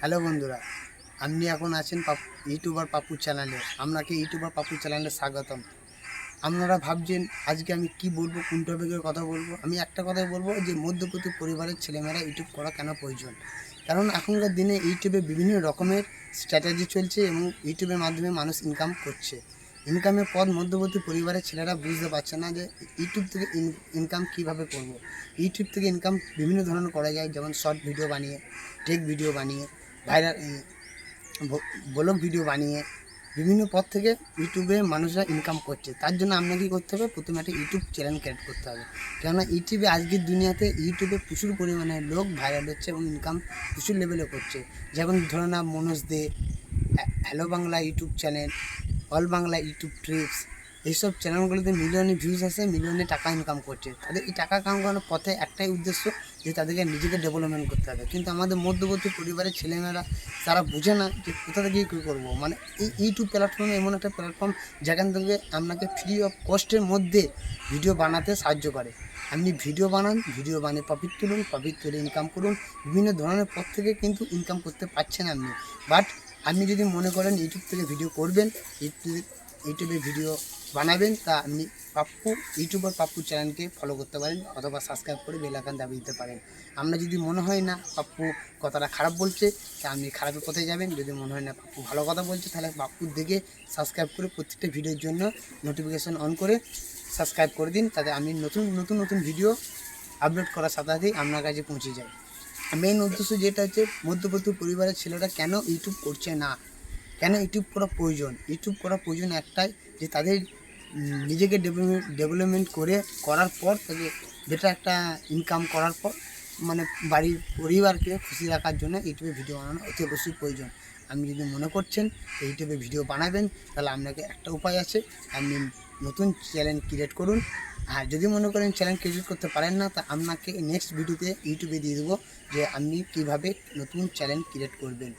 Hello বন্ধুরা আপনি এখন আছেন পাপ ইউটিউবার পাপুর চ্যানেলে। আপনাকে ইউটিউবার পাপুর চ্যানেলে স্বাগতম। আপনারা ভাবছেন, আজকে আমি কি বলব, কোন টপিকের কথা বলব? আমি একটা কথাই বলব যে মধ্যবিত্ত পরিবারের ছেলেমেয়েরা ইউটিউব করা কেন প্রয়োজন? কারণ এখনকার দিনে ইউটিউবে বিভিন্ন রকমের স্ট্র্যাটেজি চলছে এবং ইউটিউবের মাধ্যমে মানুষ ইনকাম করছে। ইনকামের পথ মধ্যবর্তী পরিবারের ছেলেরা বুঝতে পারছে না যে ইউটিউব থেকে ইনকাম কীভাবে করব। ইউটিউব থেকে ইনকাম বিভিন্ন ধরনের করা যায়, যেমন শর্ট ভিডিও বানিয়ে টেক ভিডিও বানিয়ে ভাইরাল ব্লগ ভিডিও বানিয়ে, বিভিন্ন পথ থেকে ইউটিউবে মানুষরা ইনকাম করছে। তার জন্য আপনাকে কী করতে হবে প্রথমে একটা ইউটিউব চ্যানেল ক্রিয়েট করতে হবে। কেননা ইউটিউবে আজকের দুনিয়াতে ইউটিউবে প্রচুর পরিমাণে লোক ভাইরাল হচ্ছে এবং ইনকাম প্রচুর লেভেলে করছে। যেমন ধরে না Manoj De hello Bangla YouTube channel all Bangla YouTube trips, এইসব চ্যানেলগুলোতে মিলিয়নে ভিউজ আসে, মিলিয়নে টাকা ইনকাম করছে। তাদের এই টাকা কাম করানোর পথে একটাই উদ্দেশ্য যে তাদেরকে নিজেকে ডেভেলপমেন্ট করতে হবে। কিন্তু আমাদের মধ্যবর্তী পরিবারের ছেলেমেয়েরা তারা বুঝে না যে কোথা থেকে কী করব। মানে এই ইউটিউব প্ল্যাটফর্মে এমন একটা প্ল্যাটফর্ম যেখান থেকে আপনাকে ফ্রি অফ কস্টের মধ্যে ভিডিও বানাতে সাহায্য করে। আপনি ভিডিও বানান ভিডিও বানিয়ে প্রফিট তুলুন প্রফিট তুলে ইনকাম করুন। বিভিন্ন ধরনের পথ থেকে কিন্তু ইনকাম করতে পারছেন আপনি। বাট আপনি যদি মনে করেন ইউটিউব থেকে ভিডিও করবেন ইউটিউবে ইউটিউবে ভিডিও বানাবেন, তা আপনি পাপ্পু ইউটিউবার পাপ্পু চ্যানেলকে ফলো করতে পারেন অথবা সাবস্ক্রাইব করে বেল আইকন দাবিয়ে দিতে পারেন। আমরা যদি মনে হয় না পাপ্পু কথাটা খারাপ বলছে, তা আপনি খারাপের পথে যাবেন। যদি মনে হয় না পাপ্পু ভালো কথা বলছে, তাহলে পাপ্পুর দেখে সাবস্ক্রাইব করে প্রত্যেকটা ভিডিওর জন্য নোটিফিকেশন অন করে সাবস্ক্রাইব করে দিন, তাতে আমি নতুন নতুন নতুন ভিডিও আপলোড করার সাথে সাথেই আপনার কাছে পৌঁছে যায় মেন উদ্দেশ্য যেটা হচ্ছে, মধ্যবর্তী পরিবারের ছেলেরা কেন ইউটিউব করছে না? কেন ইউটিউব করা প্রয়োজন? ইউটিউব করা প্রয়োজন একটাই যে তাদের নিজেকে ডেভেলপমেন্ট করে করার পর তাকে যেটা একটা ইনকাম করার পর মানে বাড়ির পরিবারকে খুশি রাখার জন্য ইউটিউবে ভিডিও বানানো অতি অবশ্যই প্রয়োজন। আপনি যদি মনে করছেন ইউটিউবে ভিডিও বানাবেন, তাহলে আপনাকে একটা উপায় আছে। আপনি নতুন চ্যানেল ক্রিয়েট করুন আর যদি মনে করেন চ্যানেল ক্রিয়েট করতে পারেন না, তা আপনাকে নেক্সট ভিডিওতে ইউটিউবে দিয়ে দেবো যে আপনি কীভাবে নতুন চ্যানেল ক্রিয়েট করবেন।